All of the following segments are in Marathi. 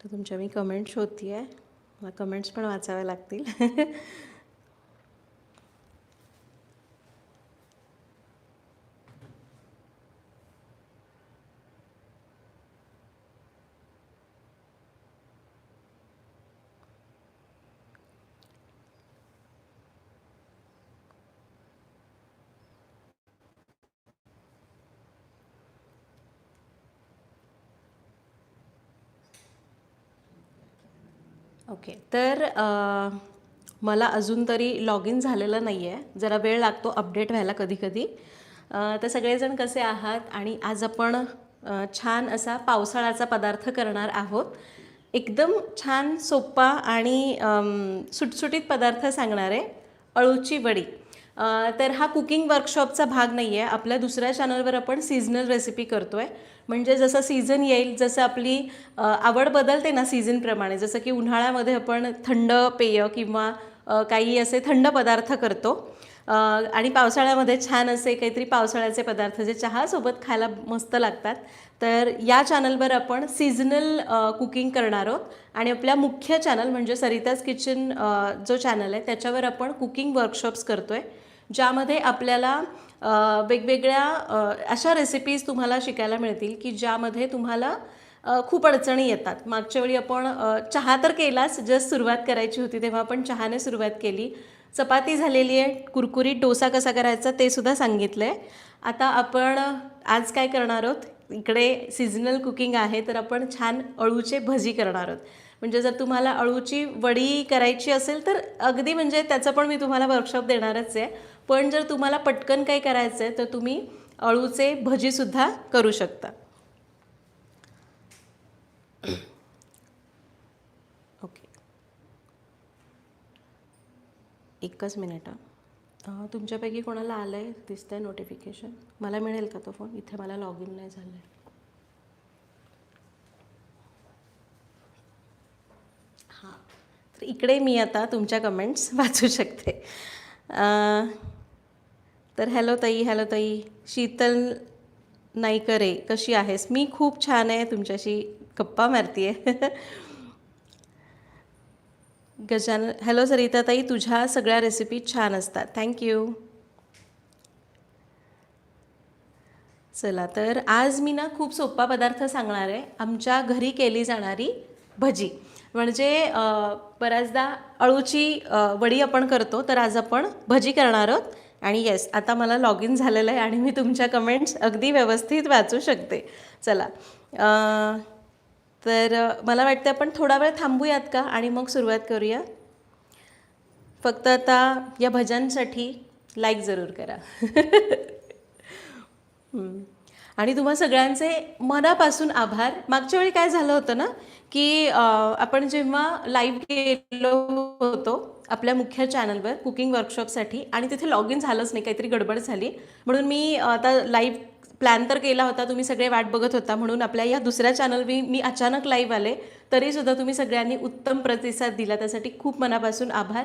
तर तुमच्या मी कमेंट्स होती आहे मला कमेंट्स पण वाचाव्या लागतील. ओके. तर मला अजून तरी लॉग इन झालेलं नाही आहे जरा वेळ लागतो अपडेट व्हायला कधीकधी. तर सगळेजण कसे आहात? आणि आज आपण छान असा पावसाळ्याचा पदार्थ करणार आहोत. एकदम छान सोपा आणि सुटसुटीत पदार्थ सांगणार आहे अळूची वडी. तर हा कुकिंग वर्कशॉपचा भाग नाही आहे आपल्या दुसऱ्या चॅनलवर आपण सीझनल रेसिपी करतो आहे म्हणजे जसं सीझन येईल जसं आपली आवड बदलते ना सीझनप्रमाणे जसं की उन्हाळ्यामध्ये आपण थंड पेय किंवा काही असे थंड पदार्थ करतो. आणि पावसाळ्यामध्ये छान असे काहीतरी पावसाळ्याचे पदार्थ जे चहासोबत खायला मस्त लागतात. तर या चॅनलवर आपण सीझनल कुकिंग करणार आहोत. आणि आपल्या मुख्य चॅनल म्हणजे सरिताज किचन जो चॅनल आहे त्याच्यावर आपण कुकिंग वर्कशॉप्स करतो आहे ज्यामध्ये आपल्याला वेगवेगळ्या अशा रेसिपीज तुम्हाला शिकायला मिळतील की ज्यामध्ये तुम्हाला खूप अडचणी येतात. मागच्या वेळी आपण चहा तर केलाच जस्ट सुरुवात करायची होती तेव्हा आपण चहाने सुरुवात केली. चपाती झालेली आहे कुरकुरीत डोसा कसा करायचा ते सुद्धा सांगितलं आहे आता आपण आज काय करणार आहोत? इकडे सिजनल कुकिंग आहे तर आपण छान अळूचे भजी करणार आहोत. म्हणजे जर तुम्हाला अळूची वडी करायची असेल तर अगदी म्हणजे त्याचं पण मी तुम्हाला वर्कशॉप देणारच आहे. पण जर तुम्हाला पटकन काही करायचं आहे तर तुम्ही अळूचे भजीसुद्धा करू शकता. ओके एकच मिनिट तुमच्यापैकी कोणाला आलं आहे दिसतंय नोटिफिकेशन मला मिळेल का तो फोन इथे मला लॉग इन नाही झालं आहे हां. तर इकडे मी आता तुमच्या कमेंट्स वाचू शकते. तर हॅलो ताई हॅलो ताई. शीतल नाईकरे कशी आहेस? मी खूप छान आहे तुमच्याशी गप्पा मारतेय. गजान हॅलो सरिता ताई तुझ्या सगळ्या रेसिपी छान असतात. थँक्यू चला तर आज मी ना खूप सोपा पदार्थ सांगणार आहे. आमच्या घरी केली जाणारी भजी. म्हणजे बऱ्याचदा अळूची वडी आपण करतो तर आज आपण भजी करणार आहोत. आणि येस आता मला लॉग इन झालेलं आहे आणि मी तुमच्या कमेंट्स अगदी व्यवस्थित वाचू शकते. चला. तर मला वाटतं आपण थोडा वेळ थांबूयात का? आणि मग सुरुवात करूया. फक्त आता या भजनसाठी लाईक जरूर करा. आणि तुम्हा सगळ्यांचे मनापासून आभार. मागच्या वेळी काय झालं होतं ना? की आपण जेव्हा लाईव्ह गेलो होतो आपल्या मुख्य चॅनलवर कुकिंग वर्कशॉपसाठी आणि तिथे लॉग इन झालंच नाही काहीतरी गडबड झाली. म्हणून मी आता लाईव्ह प्लॅन तर केला होता तुम्ही सगळे वाट बघत होता म्हणून आपल्या या दुसऱ्या चॅनल मी मी अचानक लाईव्ह आले तरीसुद्धा तुम्ही सगळ्यांनी उत्तम प्रतिसाद दिला. त्यासाठी खूप मनापासून आभार.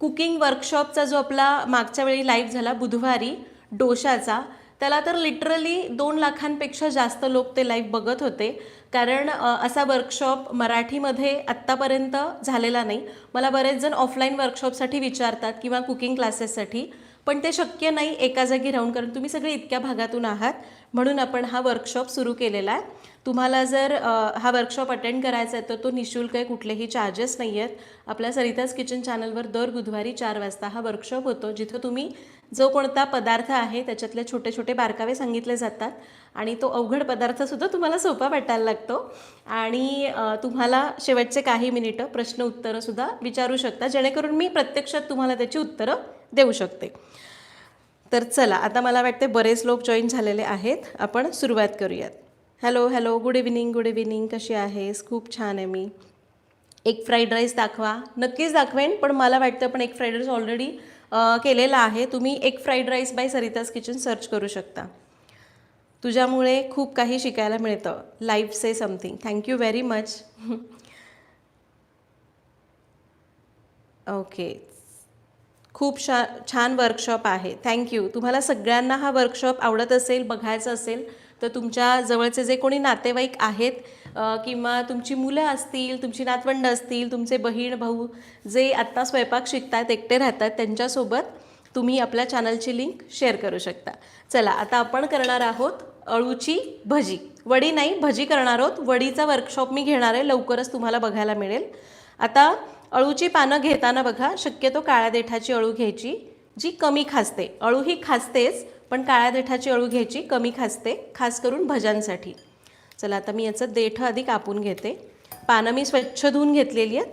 कुकिंग वर्कशॉपचा जो आपला मागच्या वेळी लाईव्ह झाला बुधवारी डोशाचा त्याला तर लिटरली दोन लाखांपेक्षा जास्त लोक ते लाईव्ह बघत होते. कारण असा वर्कशॉप मराठीमध्ये आत्तापर्यंत झालेला नाही. मला बरेच जण ऑफलाईन वर्कशॉपसाठी विचारतात किंवा कुकिंग क्लासेससाठी पण ते शक्य नाही एका जागी राहून कारण तुम्ही सगळे इतक्या भागातून आहात. म्हणून आपण हा वर्कशॉप सुरू केलेला आहे. तुम्हाला जर हा वर्कशॉप अटेंड करायचा आहे तर तो निशुल्क आहे कुठलेही चार्जेस नाही आहेत आपल्या सरिताज किचन चॅनलवर दर बुधवारी चार वाजता हा वर्कशॉप होतो जिथं तुम्ही जो कोणता पदार्थ आहे त्याच्यातले छोटे छोटे बारकावे सांगितले जातात आणि तो अवघड पदार्थसुद्धा तुम्हाला सोपा वाटायला लागतो. आणि तुम्हाला शेवटचे काही मिनिटं प्रश्न उत्तरंसुद्धा विचारू शकता जेणेकरून मी प्रत्यक्षात तुम्हाला त्याची उत्तरं देऊ शकते. तर चला आता मला वाटते बरेच लोक जॉईन झालेले आहेत. आपण सुरुवात करूयात. Hello hello good evening good evening कशी आहेस? खूप छान आहे मी. एक फ्राईड राईस दाखवा. नक्कीच दाखवेन पण मला वाटतं पण एक फ्राईड राईस ऑलरेडी केलेला आहे. तुम्ही एक fried rice by Sarita's kitchen search करू शकता. तुझ्यामुळे खूप काही शिकायला मिळतं. Life say something thank you very much okay खूप शा छान वर्कशॉप आहे. थँक्यू तुम्हाला सगळ्यांना हा वर्कशॉप आवडत असेल बघायचा असेल तर तुमच्या जवळचे जे कोणी नातेवाईक आहेत किंवा तुमची मुलं असतील तुमची नातवंड असतील तुमचे बहीण भाऊ जे आत्ता स्वयंपाक शिकतात एकटे राहतात त्यांच्यासोबत तुम्ही आपल्या चॅनलची लिंक शेअर करू शकता. चला आता आपण करणार आहोत अळूची भजी. वडी नाही भजी करणार आहोत. वडीचा वर्कशॉप मी घेणार आहे लवकरच तुम्हाला बघायला मिळेल. आता अळूची पानं घेताना बघा शक्यतो काळ्या देठाची अळू घ्यायची जी कमी खासते. अळू ही खासतेच पण काळ्या देठाची अळू घ्यायची कमी खासते खास करून भज्यांसाठी. चला आता मी याचं देठ आधी कापून घेते. पानं मी स्वच्छ धुवून घेतलेली आहेत.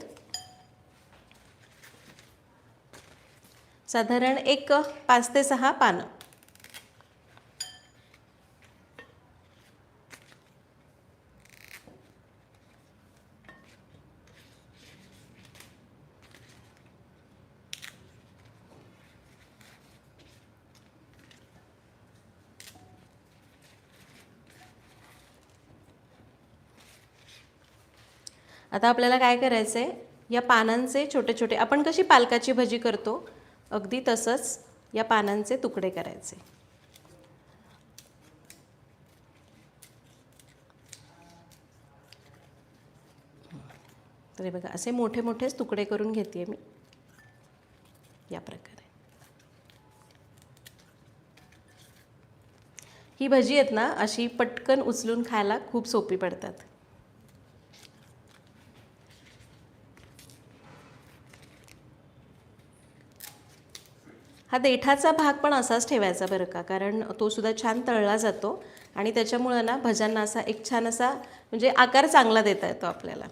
साधारण एक पाच ते सहा पानं. आता आपल्याला काय करायचं आहे या पानांचे छोटे छोटे आपण कशी पालकाची भजी करतो? अगदी तसंच या पानांचे तुकडे करायचे. तर हे बघा असे मोठे मोठेच तुकडे करून घेते मी. या प्रकारे. ही भजी आहेत ना अशी पटकन उचलून खायला खूप सोपी पडतात. हा देठाचा भाग पण असाच ठेवायचा बरं का कारण तो सुद्धा छान तळला जातो आणि त्याच्यामुळं ना भजांना असा एक छान असा म्हणजे आकार चांगला देता येतो आपल्याला.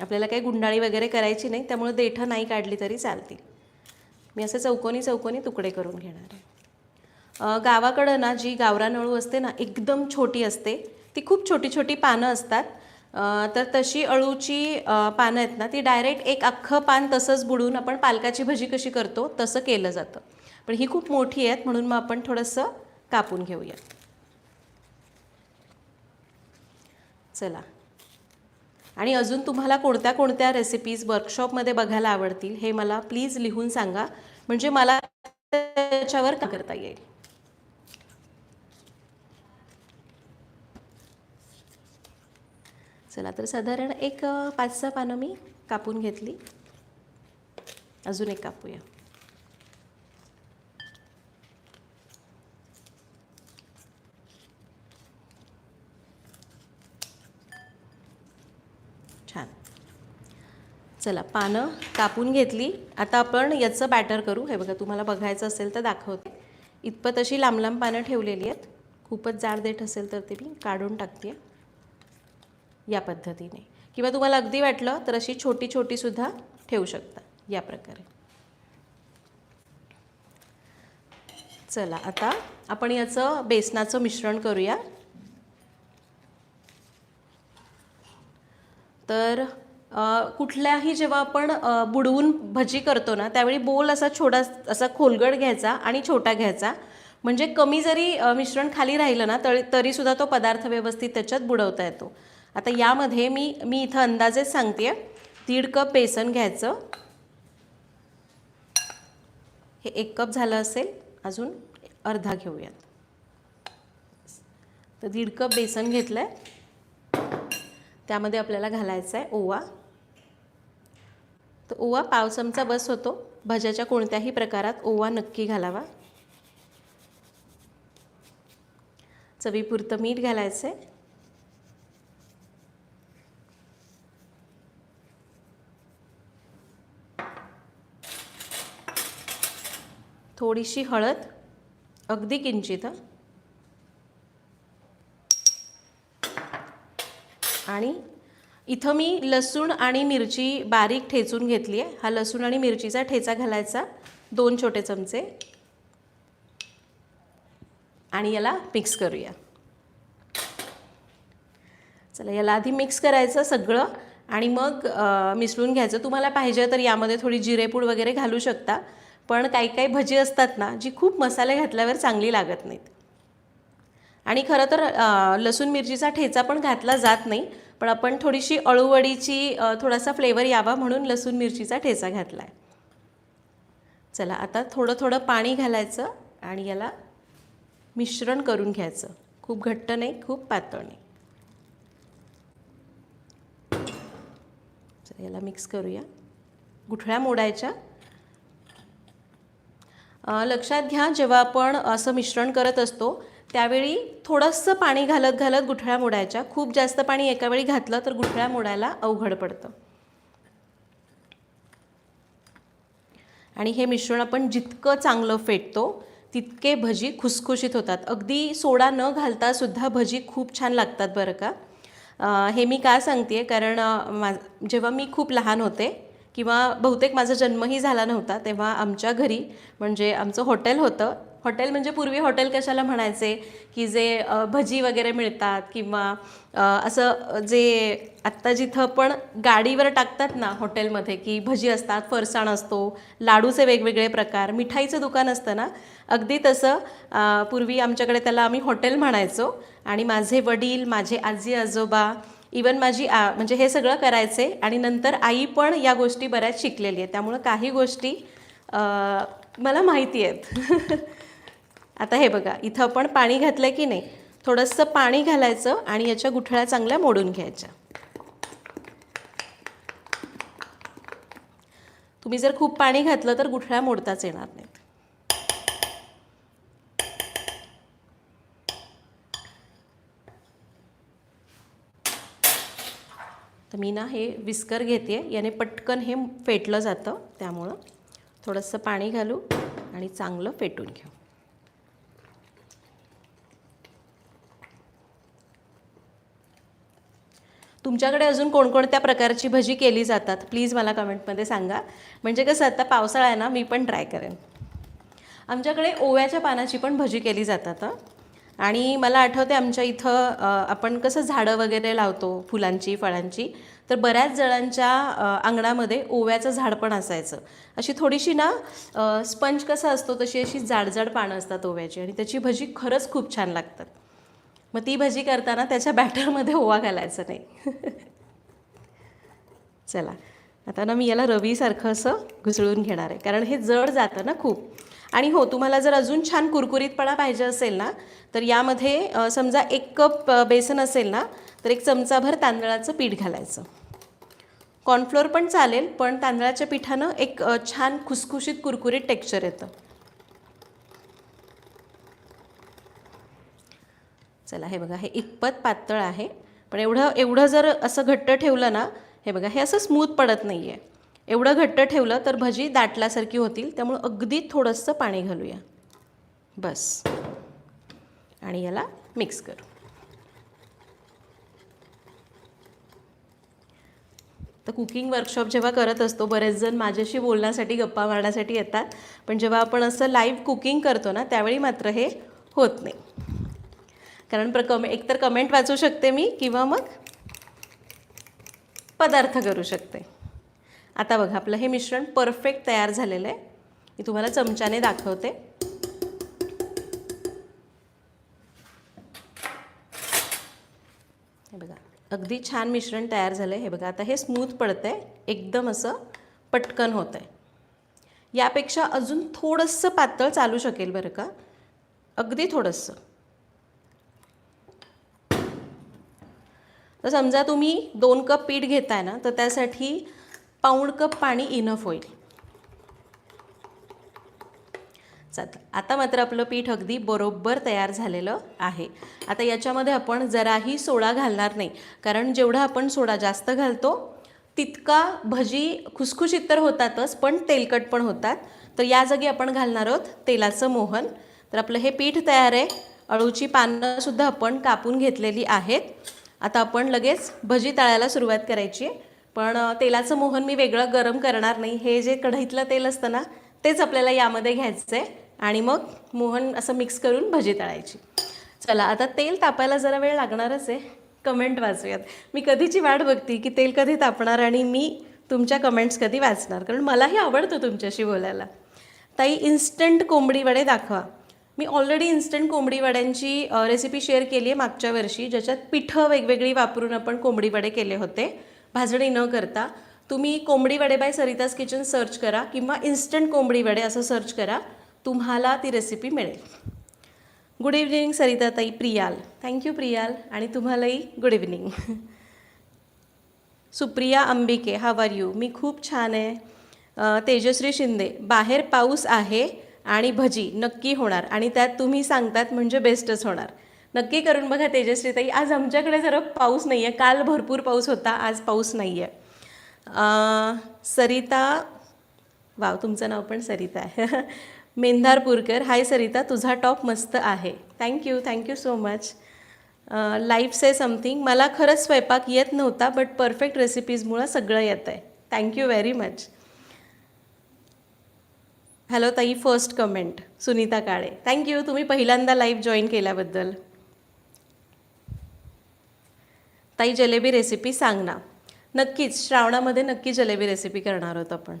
आपल्याला काही गुंडाळी वगैरे करायची नाही त्यामुळे देठं नाही काढली तरी चालतील. मी असे चौकोनी चौकोनी तुकडे करून घेणार आहे. गावाकडं ना जी गावरानळू असते ना एकदम छोटी असते. ती खूप छोटी छोटी पानं असतात. तर तशी अळूची पानं आहेत ना ती डायरेक्ट एक अख्खं पान तसंच बुडून आपण पालकाची भजी कशी करतो तसं केलं जातं. पण ही खूप मोठी आहेत म्हणून मग आपण थोडंसं कापून घेऊया. चला. आणि अजून तुम्हाला कोणत्या कोणत्या रेसिपीज वर्कशॉपमध्ये बघायला आवडतील हे मला प्लीज लिहून सांगा. म्हणजे मला त्याच्यावर का करता येईल? चला तर साधारण एक पाच सहा पानं मी कापून घेतली. अजून एक कापूया छान चला पानं कापून घेतली. आता आपण याचं बॅटर करू. हे बघा तुम्हाला बघायचं असेल तर दाखवते. इतपत अशी लांब लांब पानं ठेवलेली आहेत. खूपच जाड देठ असेल तर ते मी काढून टाकते. या पद्धतीने. किंवा तुम्हाला अगदी वाटलं तर अशी छोटी छोटीसुद्धा ठेवू शकता. या प्रकारे. चला आता आपण याचं बेसनाचं मिश्रण करूया. तर कुठल्याही जेव्हा आपण बुडवून भजी करतो ना त्यावेळी बोल असा छोटा असा खोलगट घ्यायचा आणि छोटा घ्यायचा. म्हणजे कमी जरी मिश्रण खाली राहिलं ना तरी तरीसुद्धा तो पदार्थ व्यवस्थित त्याच्यात बुडवता येतो. आता यामध्ये मी मी इथं अंदाजेच सांगते दीड कप बेसन घ्यायचं. हे एक कप झालं असेल अजून अर्धा घेऊयात. तर दीड कप बेसन घेतलं आहे त्यामध्ये आपल्याला घालायचं आहे ओवा. तर ओवा पाव चमचा बस होतो. भज्याच्या कोणत्याही प्रकारात ओवा नक्की घालावा. चवीपुरतं मीठ घालायचं आहे थोडीशी हळद अगदी किंचित. आणि इथं मी लसूण आणि मिरची बारीक ठेचून घेतली आहे. हा लसूण आणि मिरचीचा ठेचा घालायचा दोन छोटे चमचे. आणि याला मिक्स करूया. चला याला आधी मिक्स करायचं सगळं आणि मग मिसळून घ्यायचं. तुम्हाला पाहिजे तर यामध्ये थोडी जिरेपूड वगैरे घालू शकता पण काही काही भजी असतात ना जी खूप मसाले घातल्यावर चांगली लागत नाहीत. आणि खरं तर लसूण मिरचीचा ठेचा पण घातला जात नाही पण आपण थोडीशी अळूवडीची थोडासा फ्लेवर यावा म्हणून लसूण मिरचीचा ठेचा घातला आहे चला आता थोडं थोडं पाणी घालायचं आणि याला मिश्रण करून घ्यायचं. खूप घट्ट नाही खूप पातळ नाही. याला मिक्स करूया. गुठळ्या मोडायच्या. लक्षात घ्या जेव्हा आपण असं मिश्रण करत असतो त्यावेळी थोडंसं पाणी घालत घालत गुठळ्या मोडायच्या. खूप जास्त पाणी एकावेळी घातलं तर गुठळ्या मोडायला अवघड पडतं. आणि हे मिश्रण आपण जितकं चांगलं फेटतो तितके भजी खुसखुशीत होतात. अगदी सोडा न घालता सुद्धा भजी खूप छान लागतात बरं का. हे मी का सांगते आहे कारण मा जेव्हा मी खूप लहान होते किंवा बहुतेक माझा जन्मही झाला नव्हता तेव्हा आमच्या घरी म्हणजे आमचं हॉटेल होतं. हॉटेल म्हणजे पूर्वी हॉटेल कशाला म्हणायचे? की जे भजी वगैरे मिळतात किंवा असं जे आत्ता जिथं पण गाडीवर टाकतात ना हॉटेलमध्ये की भजी असतात फरसाण असतो लाडूचे वेगवेगळे प्रकार मिठाईचं दुकान असतं ना अगदी तसं पूर्वी आमच्याकडे त्याला आम्ही हॉटेल म्हणायचो. आणि माझे वडील माझे आजी आजोबा इवन माझी आ म्हणजे हे सगळं करायचे आणि नंतर आई पण या गोष्टी बऱ्याच शिकलेली आहे त्यामुळं काही गोष्टी मला माहिती आहेत. आता हे बघा इथं आपण पाणी घातलं की नाही? थोडंसं पाणी घालायचं आणि याच्या गुठळ्या चांगल्या मोडून घ्यायच्या. तुम्ही जर खूप पाणी घातलं तर गुठळ्या मोडताच येणार नाहीत. तर मी ना हे विस्कर घेते याने पटकन हे फेटलं जातं त्यामुळं थोडंसं पाणी घालू आणि चांगलं फेटून घेऊ. तुमच्याकडे अजून कोणकोणत्या प्रकारची भजी केली जातात? प्लीज मला कमेंटमध्ये सांगा. म्हणजे कसं आता पावसाळा आहे ना मी पण ट्राय करेन. आमच्याकडे ओव्याच्या पानाची पण भजी केली जातात आणि मला आठवते आमच्या इथं आपण कसं झाडं वगैरे लावतो फुलांची फळांची तर बऱ्याच जणांच्या अंगणामध्ये ओव्याचं झाड पण असायचं. अशी थोडीशी ना स्पंज कसा असतो तशी अशी जाडजाड पानं असतात ओव्याची आणि त्याची भजी खरंच खूप छान लागतात. मग ती भजी करताना त्याच्या बॅटरमध्ये ओवा घालायचा नाही. चला आता ना मी याला रवीसारखं असं घुसळून घेणार आहे. कारण हे जड जातं ना खूप. आणि हो तुम्हाला जर अजून छान कुरकुरीतपणा पाहिजे असेल ना तर यामध्ये समजा एक कप बेसन असेल ना तर एक चमचाभर तांदळाचं पीठ घालायचं. कॉर्नफ्लोअर पण चालेल पण तांदळाच्या पिठानं एक छान खुसखुशीत कुरकुरीत टेक्स्चर येतं. चला हे बघा हे इतपत पातळ आहे पण एवढं एवढं जर असं घट्ट ठेवलं ना हे बघा हे असं स्मूथ पडत नाही आहे एवढं घट्ट ठेवलं तर भजी दाटल्यासारखी होतील. त्यामुळं अगदी थोडंसं पाणी घालूया. बस. आणि याला मिक्स करू. तर कुकिंग वर्कशॉप जेव्हा करत असतो बरेच जण माझ्याशी बोलण्यासाठी गप्पा मारण्यासाठी येतात. पण जेव्हा आपण असं लाईव्ह कुकिंग करतो ना त्यावेळी मात्र हे होत नाही. कारण प्र कमे एकतर कमेंट वाचू शकते मी किंवा मग पदार्थ करू शकते. आता बघा आपलं हे मिश्रण परफेक्ट तयार झालेलं आहे. मी तुम्हाला चमच्याने दाखवते. हे बघा अगदी छान मिश्रण तयार झालं आहे हे बघा आता हे स्मूथ पडतं आहे एकदम असं पटकन होतं आहे यापेक्षा अजून थोडंसं पातळ चालू शकेल बरं का? अगदी थोडंसं. तर समजा तुम्ही दोन कप पीठ घेताय ना तर त्यासाठी पाऊण कप पाणी इनफ होईल. आता मात्र आपलं पीठ अगदी बरोबर तयार झालेलं आहे. आता याच्यामध्ये आपण जराही सोडा घालणार नाही. कारण जेवढा आपण सोडा जास्त घालतो तितका भजी खुसखुशीत तर होतातच पण तेलकट पण होतात. तर या जागी आपण घालणार आहोत तेलाचं मोहन. तर आपलं हे पीठ तयार आहे. अळूची पानंसुद्धा आपण कापून घेतलेली आहेत. आता आपण लगेच भजी तळायला सुरुवात करायची आहे. पण तेलाचं मोहन मी वेगळं गरम करणार नाही. हे जे कढईतलं तेल असतं ना तेच आपल्याला यामध्ये घ्यायचं आहे आणि मग मोहन असं मिक्स करून भजी तळायची. चला आता तेल तापायला जरा वेळ लागणारच आहे. कमेंट वाचूयात. मी कधीची वाट बघते की तेल कधी तापणार आणि मी तुमच्या कमेंट्स कधी वाचणार? कारण मलाही आवडतं तुमच्याशी बोलायला. ताई इन्स्टंट कोंबडी वडे दाखवा. मी ऑलरेडी इन्स्टंट कोंबडी वड्यांची रेसिपी शेअर केली आहे मागच्या वर्षी ज्याच्यात पिठं वेगवेगळी वापरून आपण कोंबडी वडे केले होते. भाजणी न करता तुम्ही कोंबडी वडे बाय सरिताज किचन सर्च करा किंवा इन्स्टंट कोंबडी वडे असं सर्च करा तुम्हाला ती रेसिपी मिळेल. गुड इव्हनिंग सरिताताई प्रियाल. थँक्यू प्रियाल आणि तुम्हालाही good evening Supriya Ambike how are you मी खूप छान आहे. तेजश्री शिंदे बाहेर पाऊस आहे आणि भजी नक्की होणार आणि त्यात तुम्ही सांगतात म्हणजे बेस्टच होणार. नक्की करून बघा तेजश्री ताई. आज आमच्याकडे जरा पाऊस नाही आहे काल भरपूर पाऊस होता आज पाऊस नाही आहे सरिता वाव तुमचं नाव पण सरिता आहे. मेंधारपूरकर हाय सरिता तुझा टॉप मस्त आहे. Thank you thank you so much life say something मला खरंच स्वयंपाक येत नव्हता बट परफेक्ट रेसिपीजमुळं सगळं येतं आहे thank you very much hello ताई first comment Sunita Kale. Thank you तुम्ही पहिल्यांदा लाईव्ह जॉईन केल्याबद्दल. ताई जलेबी रेसिपी सांग ना. नक्कीच श्रावणामध्ये नक्की जलेबी रेसिपी करणार आहोत आपण.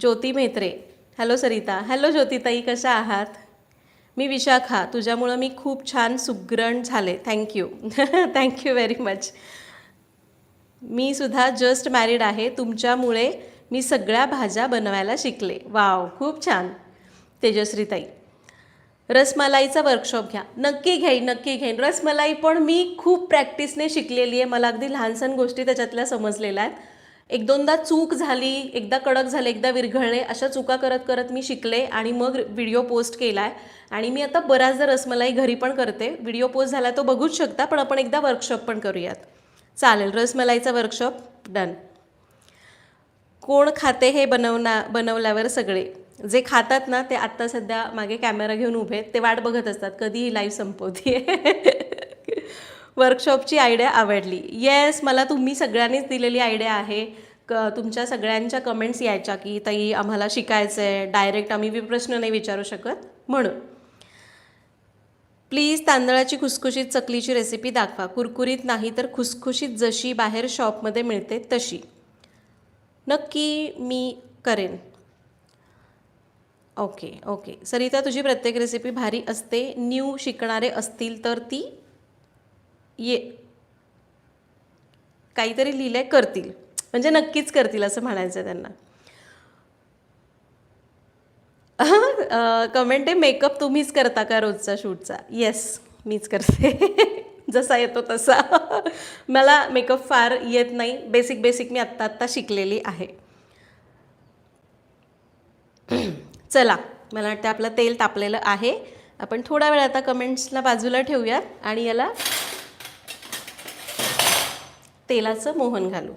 ज्योती मेत्रे हॅलो सरिता. हॅलो ज्योतिताई कशा आहात? मी विशाखा. तुझ्यामुळं मी खूप छान सुग्रण झाले. Thank you thank you very much मी सुद्धा जस्ट मॅरिड आहे. तुमच्यामुळे मी सगळ्या भाज्या बनवायला शिकले. वाव खूप छान. तेजश्रीताई. रसमलाईचा वर्कशॉप घ्या. नक्की घेईन नक्की घेईन. रसमलाई पण मी खूप प्रॅक्टिसने शिकलेली आहे. मला अगदी लहानसण गोष्टी त्याच्यातल्या समजलेल्या आहेत. एक दोनदा चूक झाली एकदा कडक झाले एकदा विरघळले अशा चुका करत करत मी शिकले आणि मग व्हिडिओ पोस्ट केला आहे आणि मी आता बऱ्याचदा रसमलाई घरी पण करते. व्हिडिओ पोस्ट झाला तो बघूच शकता पण आपण एकदा वर्कशॉप पण करूयात. चालेल रसमलाईचा वर्कशॉप डन कोण खाते हे बनवना बनवल्यावर सगळे. जे खातात ना ते आत्ता सध्या मागे कॅमेरा घेऊन उभे आहेत ते वाट बघत असतात कधी ही लाईव्ह संपवते वर्कशॉपची आयडिया आवडली. येस मला तुम्ही सगळ्यांनीच दिलेली आयडिया आहे. क तुमच्या सगळ्यांच्या कमेंट्स यायच्या की ताई आम्हाला शिकायचं आहे डायरेक्ट आम्ही बी प्रश्न नाही विचारू शकत. म्हणून. प्लीज तांदळाची खुसखुशीत चकलीची रेसिपी दाखवा. कुरकुरीत नाही तर खुसखुशीत जशी बाहेर शॉपमध्ये मिळते तशी. नक्की मी करेन. Okay okay. सरिता तुझी प्रत्येक रेसिपी भारी असते न्यू शिकणारे असतील तर ती ये. काहीतरी लिहिलंय करतील. म्हणजे नक्कीच करतील असं म्हणायचं आहे त्यांना कमेंट आहे मेकअप तुम्हीच करता का रोजचा शूटचा? येस मीच करते. जसा येतो तसा. मला मेकअप फार येत नाही. बेसिक बेसिक मी आत्ता आत्ता शिकलेली आहे. चला मला वाटतं आपलं तेल तापलेलं आहे. आपण थोडा वेळ आता कमेंट्सला बाजूला ठेवूयात आणि याला तेलाचं मोहन घालू.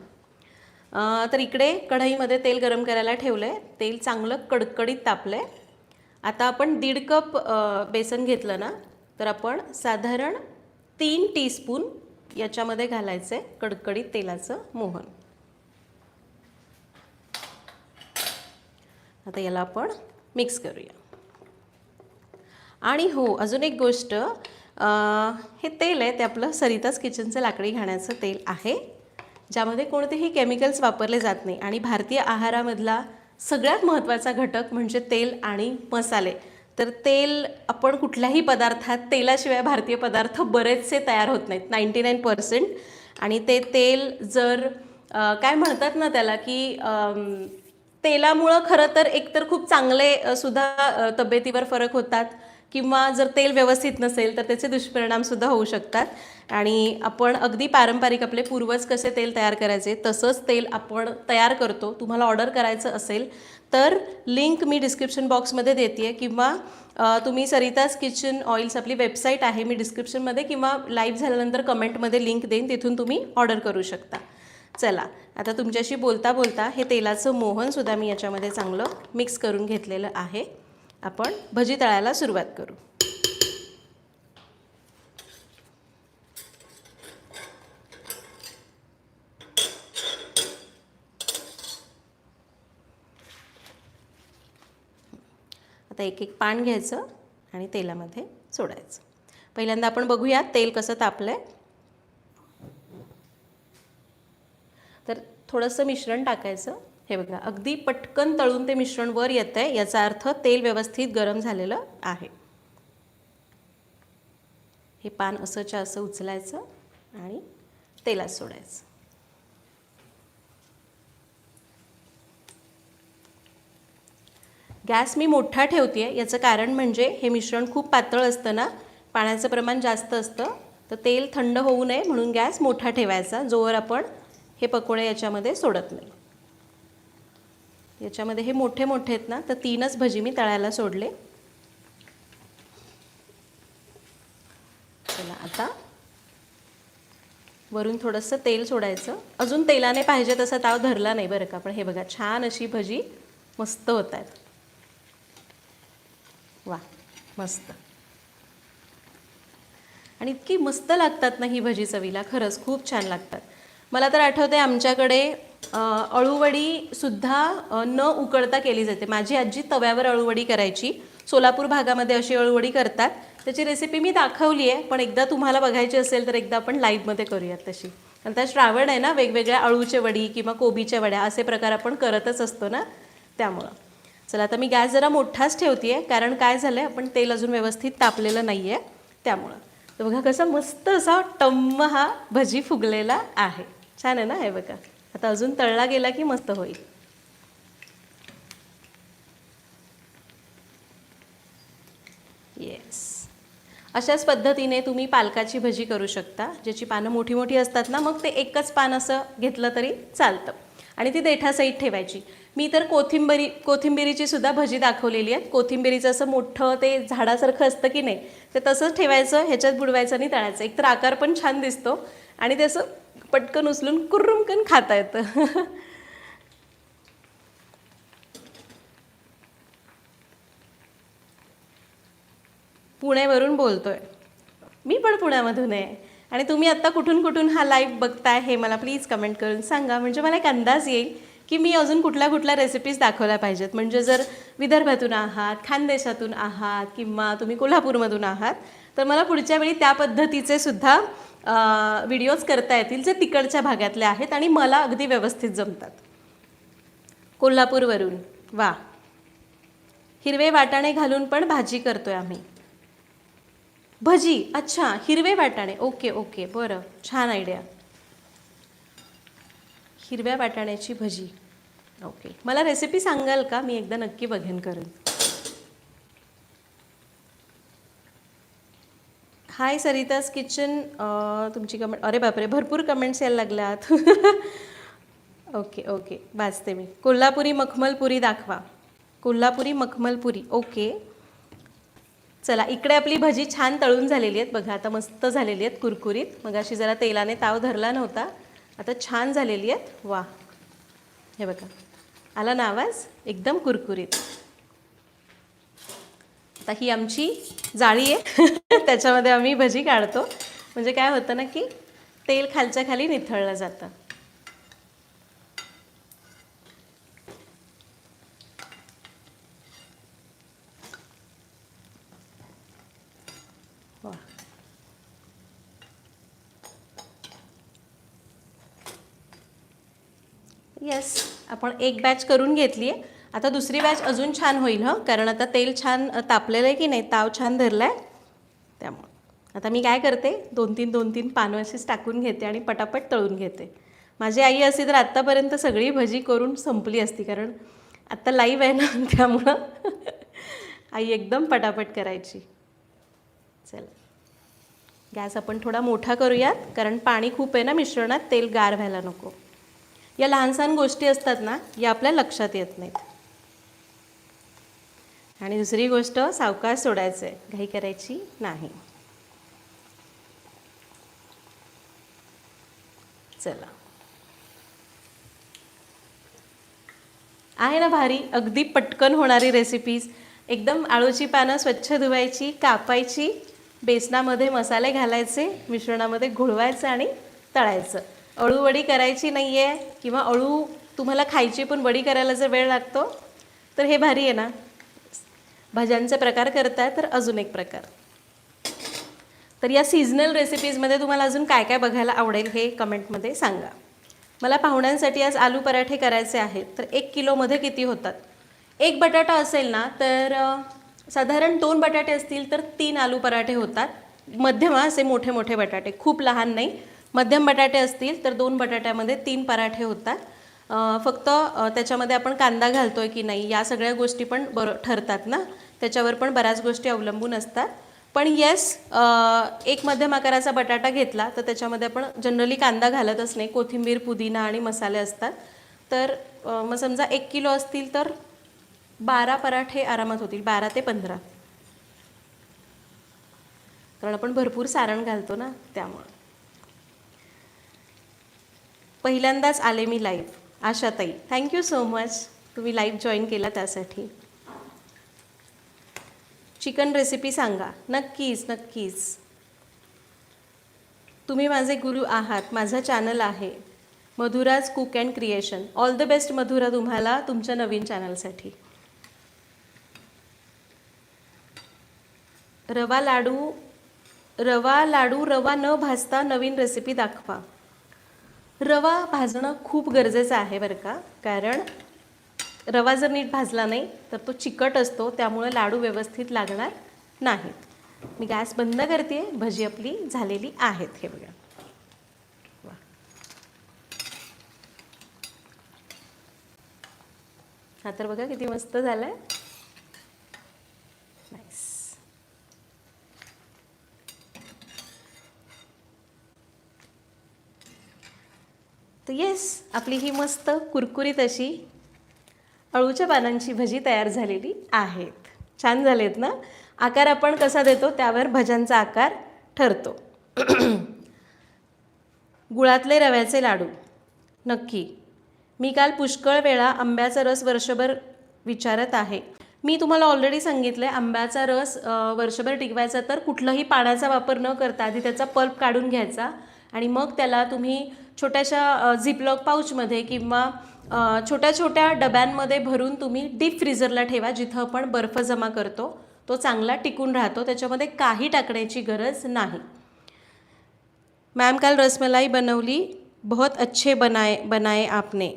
तर इकडे कढईमध्ये तेल गरम करायला ठेवलं आहे तेल चांगलं कडकडीत तापलं आहे आता आपण दीड कप बेसन घेतलं ना तर आपण साधारण तीन टीस्पून याच्यामध्ये घालायचं आहे कडकडीत तेलाचं मोहन. आता याला आपण मिक्स करूया. आणि हो अजून एक गोष्ट हे तेल आहे ते आपलं सरिताच किचनचं लाकडी घाण्याचं तेल आहे ज्यामध्ये कोणतेही केमिकल्स वापरले जात नाही. आणि भारतीय आहारामधला सगळ्यात महत्त्वाचा घटक म्हणजे तेल आणि मसाले. तर तेल आपण कुठल्याही पदार्थात तेलाशिवाय भारतीय पदार्थ बरेचसे तयार होत नाहीत. Ninety nine percent. आणि ते तेल जर काय म्हणतात ना त्याला की तेलामुळं खरं तर एकतर खूप चांगले सुद्धा तब्येतीवर फरक होतात किंवा जर तेल व्यवस्थित नसेल तर त्याचे दुष्परिणामसुद्धा होऊ शकतात. आणि आपण अगदी पारंपरिक आपले पूर्वज कसे तेल तयार करायचे तसंच तेल आपण तयार करतो. तुम्हाला ऑर्डर करायचं असेल तर लिंक मी डिस्क्रिप्शन बॉक्समध्ये देते आहे किंवा तुम्ही सरिताज किचन ऑइल्स आपली वेबसाईट आहे मी डिस्क्रिप्शनमध्ये किंवा लाईव्ह झाल्यानंतर कमेंटमध्ये लिंक देईन तिथून तुम्ही ऑर्डर करू शकता. चला आता तुमच्याशी बोलता बोलता हे तेलाचं मोहनसुद्धा मी याच्यामध्ये चांगलं मिक्स करून घेतलेलं आहे. आपण भजी तळायला सुरुवात करू. आता एक एक पान घ्यायचं आणि तेलामध्ये सोडायचं. पहिल्यांदा आपण बघूया तेल कसं तापलं आहे तर थोडंसं मिश्रण टाकायचं. हे बघा अगदी पटकन तळून ते मिश्रण वर येतं आहे याचा अर्थ तेल व्यवस्थित गरम झालेलं आहे. हे पान असंच्या असं उचलायचं आणि तेलात सोडायचं. गॅस मी मोठा ठेवते आहे याचं कारण म्हणजे हे मिश्रण खूप पातळ असतं ना पाण्याचं प्रमाण जास्त असतं तर तेल थंड होऊ नये म्हणून गॅस मोठा ठेवायचा जोवर आपण हे पकोडे याच्यामध्ये सोडत नाही. याच्यामध्ये हे मोठे मोठे आहेत ना तर तीनच भजी मी तळायला सोडले. चला आता वरून थोडंसं तेल सोडायचं. अजून तेलाने पाहिजे तसा ताव धरला नाही बरं का पण हे बघा छान अशी भजी मस्त होत आहेत. वा मस्त. आणि इतकी मस्त लागतात ना ही भजी चवीला खरंच खूप छान लागतात. मला तर आठवते आमच्याकडे अळूवडीसुद्धा न उकळता केली जाते. माझी आजी तव्यावर अळूवडी करायची. सोलापूर भागामध्ये अशी अळूवडी करतात. त्याची रेसिपी मी दाखवली आहे पण एकदा तुम्हाला बघायची असेल तर एकदा आपण लाईव्हमध्ये करूयात तशी. कारण त्या श्रावण आहे ना वेगवेगळ्या अळूचे वडी किंवा कोबीच्या वड्या असे प्रकार आपण करतच असतो ना त्यामुळं. चला आता मी गॅस जरा मोठाच ठेवते आहे कारण काय झालं आहे आपण तेल अजून व्यवस्थित तापलेलं नाही आहे त्यामुळं. तर बघा कसा मस्त असा टम्म हा भजी फुगलेला आहे. छान आहे ना हे बघा. आता अजून तळला गेला की मस्त होईल. येस अशाच पद्धतीने तुम्ही पालकाची भजी करू शकता ज्याची पानं मोठी मोठी असतात ना मग ते एकच पान असं घेतलं तरी चालतं. आणि ती देठासहित ठेवायची. मी तर कोथिंबरी कोथिंबिरीची सुद्धा भजी दाखवलेली आहे. कोथिंबिरीचं असं मोठं ते झाडासारखं असतं की नाही ते तसंच ठेवायचं ह्याच्यात बुडवायचं आणि तळायचं. एकतर आकार पण छान दिसतो आणि ते असं पटकन उचलून कुर्रुमकन खाता येतं. पुण्यावरून बोलतोय. मी पण पुण्यामधून आहे. आणि तुम्ही आत्ता कुठून कुठून हा लाईव्ह बघताय हे मला प्लीज कमेंट करून सांगा. म्हणजे मला एक अंदाज येईल की मी अजून कुठल्या कुठल्या रेसिपीज दाखवल्या पाहिजेत. म्हणजे जर विदर्भातून आहात खानदेशातून आहात किंवा तुम्ही कोल्हापूरमधून आहात तर मला पुढच्या वेळी त्या पद्धतीचे सुद्धा व्हिडिओज करता येतील जे तिकडच्या भागातले आहेत आणि मला अगदी व्यवस्थित जमतात. कोल्हापूरवरून वा. हिरवे वाटाणे घालून पण भाजी करतोय आम्ही. भजी अच्छा हिरवे वाटाणे. ओके ओके बरं छान आयडिया हिरव्या वाटाण्याची भजी. ओके. मला रेसिपी सांगाल का? मी एकदा नक्की बघेन करून. हाय सरिताज किचन तुमची कमेंट अरे बापरे भरपूर कमेंट्स यायला लागल्यात. ओके ओके वाचते मी. कोल्हापुरी मखमलपुरी दाखवा. कोल्हापुरी मखमलपुरी. ओके चला इकडे आपली भजी छान तळून झालेली आहेत. बघा आता मस्त झालेली आहेत कुरकुरीत. मग अशी जरा तेलाने ताव धरला नव्हता. आता छान झालेली आहेत. वा हे बघा. आला ना आवाज? एकदम कुरकुरीत. आता ही आमची जाळी आहे. त्याच्यामध्ये आम्ही भजी काढतो. म्हणजे काय होतं ना की तेल खालच्या खाली निथळलं जातं. येस येस आपण एक बॅच करून घेतली आहे आता दुसरी बॅच अजून छान होईल हं? कारण आता तेल छान तापलेलं आहे की नाही ताव छान धरला आहे त्यामुळं. आता मी काय करते दोन तीन दोन तीन पानं अशीच टाकून घेते आणि पटापट तळून घेते. माझी आई असती तर आत्तापर्यंत सगळी भजी करून संपली असती कारण आत्ता लाईव्ह आहे ना त्यामुळं आई एकदम पटापट करायची. चल. गॅस आपण थोडा मोठा करूयात कारण पाणी खूप आहे ना मिश्रणात तेल गार व्हायला नको. या लहान सहान गोष्टी असतात ना या आपल्या लक्षात येत नाहीत. आणि दुसरी गोष्ट सावकाश सोडायचं आहे घाई करायची नाही. चला. आहे ना भारी? अगदी पटकन होणारी रेसिपीज एकदम आळूची पानं स्वच्छ धुवायची कापायची बेसनामध्ये मसाले घालायचे मिश्रणामध्ये घोळवायचं आणि तळायचं. अळू वडी करायची नाही आहे किंवा अळू तुम्हाला खायची पण वडी करायला जर वेळ लागतो तर हे भारी आहे ना? भाज्यांचे प्रकार करताय तर अजून एक प्रकार. तर या सीझनल रेसिपीजमध्ये तुम्हाला अजून काय काय बघायला आवडेल हे कमेंटमध्ये सांगा. मला पाहुण्यांसाठी आज आलू पराठे करायचे आहेत तर एक किलोमध्ये किती होतात? एक बटाटा असेल ना तर साधारण दोन बटाटे असतील तर तीन आलू पराठे होतात. मध्यम असे मोठे मोठे बटाटे खूप लहान नाही. मध्यम बटाटे असतील तर दोन बटाट्यामध्ये तीन पराठे होतात. फक्त त्याच्यामध्ये आपण कांदा घालतोय की नाही या सगळ्या गोष्टी पण बरं ठरतात ना. त्याच्यावर पण बऱ्याच गोष्टी अवलंबून असतात. पण येस एक मध्यम आकाराचा बटाटा घेतला तर त्याच्यामध्ये आपण जनरली कांदा घालतच नाही. कोथिंबीर पुदिना आणि मसाले असतात. तर मग समजा एक किलो असतील तर बारा पराठे आरामात होतील बारा ते पंधरा. कारण आपण भरपूर सारण घालतो ना त्यामुळं. पहिल्यांदाच आले मी लाईव्ह आशाताई थँक्यू सो मच तुम्ही लाईव्ह जॉईन केला त्यासाठी. चिकन रेसिपी सांगा. नक्कीच नक्कीच. तुम्ही माझे गुरु आहात माझं चॅनल आहे. Madhura's cook and creation all the best Madhura तुम्हाला तुमच्या नवीन चॅनलसाठी रवा लाडू रवा लाडू रवा न भाजता नवीन रेसिपी दाखवा. रवा भाजणं खूप गरजेचं आहे बरं का? कारण रवा जर नीट भाजला नाही तर तो चिकट असतो त्यामुळे लाडू व्यवस्थित लागणार नाहीत. मी गॅस बंद करते भजी आपली झालेली आहेत हे बघा. हा तर बघा किती मस्त झालाय. नाईस तर येस आपली ही मस्त कुरकुरीत अशी अळूच्या पानांची भजी तयार झालेली आहेत. छान झालेत ना? आकार आपण कसा देतो त्यावर भज्यांचा आकार ठरतो. गुळातले रव्याचे लाडू. नक्की. मी काल पुष्कळ वेळा आंब्याचा रस वर्षभर विचारत आहे. मी तुम्हाला ऑलरेडी सांगितलं आहे आंब्याचा रस वर्षभर टिकवायचा तर कुठलाही पाण्याचा वापर न करता आधी त्याचा पल्प काढून घ्यायचा आणि मग त्याला तुम्ही छोट्याशा झिपलॉक पाऊचमध्ये किंवा छोट्या छोट्या डब्यांमध्ये भरून तुम्ही डीप फ्रीजरला ठेवा जिथं आपण बर्फ जमा करतो. तो चांगला टिकून राहतो त्याच्यामध्ये काही टाकण्याची गरज नाही. मॅम काल रसमलाई बनवली. बहुत अच्छे बनाए बनाए आपने.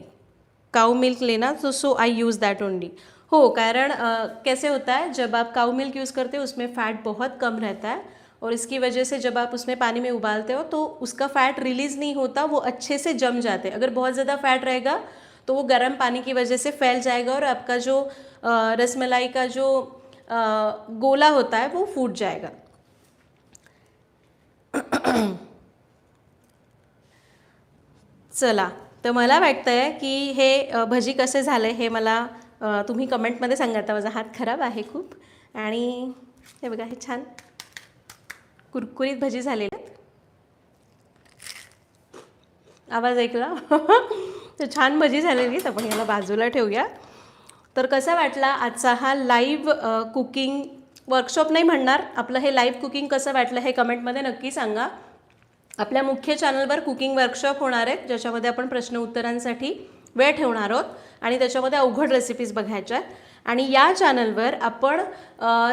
काऊ मिल्क लेना तो so I use that only हो कारण आ, कैसे होता है जब आप काऊ मिल्क यूज़ करते हो उसमें फ़ैट बहुत कम रहता है और इसकी वजह से जब आप उसमें पानी में उबालते हो तो उसका फ़ैट रिलीज़ नहीं होता वो अच्छे से जम जाते अगर बहुत ज़्यादा फ़ैट रहेगा तो वो गर्म पानी की वजह से फैल जाएगा और आपका जो रसमलाई का जो गोला होता है वो फूट जाएगा। चला तर मला वाटतं आहे की हे भजी कसे झाले हे मला तुम्ही कमेंटमध्ये सांगा. तर माझा हात खराब आहे खूप. आणि हे बघा हे छान कुरकुरीत भजी झालेले आहेत. आवाज ऐकला तर छान भजी झालेली तर आपण याला बाजूला ठेवूया. तर कसा वाटला आजचा हा लाईव्ह कुकिंग वर्कशॉप नाही म्हणणार आपलं हे लाईव्ह कुकिंग कसं वाटलं हे कमेंटमध्ये नक्की सांगा. आपल्या मुख्य चॅनलवर कुकिंग वर्कशॉप होणार आहेत ज्याच्यामध्ये आपण प्रश्न उत्तरांसाठी वेळ ठेवणार आहोत आणि त्याच्यामध्ये अवघड रेसिपीज बघायच्या आहेत. आणि या चॅनलवर आपण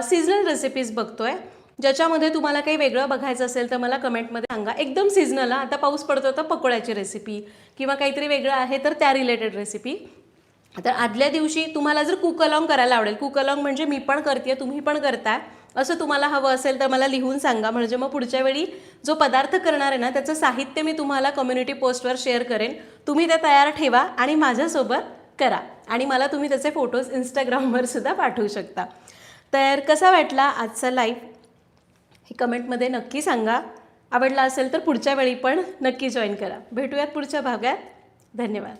सीझनल रेसिपीज बघतो आहे ज्याच्यामध्ये तुम्हाला काही वेगळं बघायचं असेल तर मला कमेंटमध्ये सांगा. एकदम सीझनल आता पाऊस पडतो तर पकोड्याची रेसिपी किंवा काहीतरी वेगळं आहे तर त्या रिलेटेड रेसिपी तर आदल्या दिवशी तुम्हाला जर कुक अलॉंग करायला आवडेल कुक अलॉंग म्हणजे मी पण करते तुम्ही पण करताय असं तुम्हाला हवं असेल तर मला लिहून सांगा. म्हणजे मग पुढच्या वेळी जो पदार्थ करणार आहे ना त्याचं साहित्य मी तुम्हाला कम्युनिटी पोस्टवर शेअर करेन. तुम्ही ते तयार ठेवा आणि माझ्यासोबत करा. आणि मला तुम्ही त्याचे फोटोज इंस्टाग्रामवर सुद्धा पाठवू शकता. तर कसा वाटला आजचा लाईव्ह हे कमेंटमध्ये नक्की सांगा. आवडला असेल तर पुढच्या वेळी पण नक्की जॉईन करा. भेटूयात पुढच्या भागात. धन्यवाद.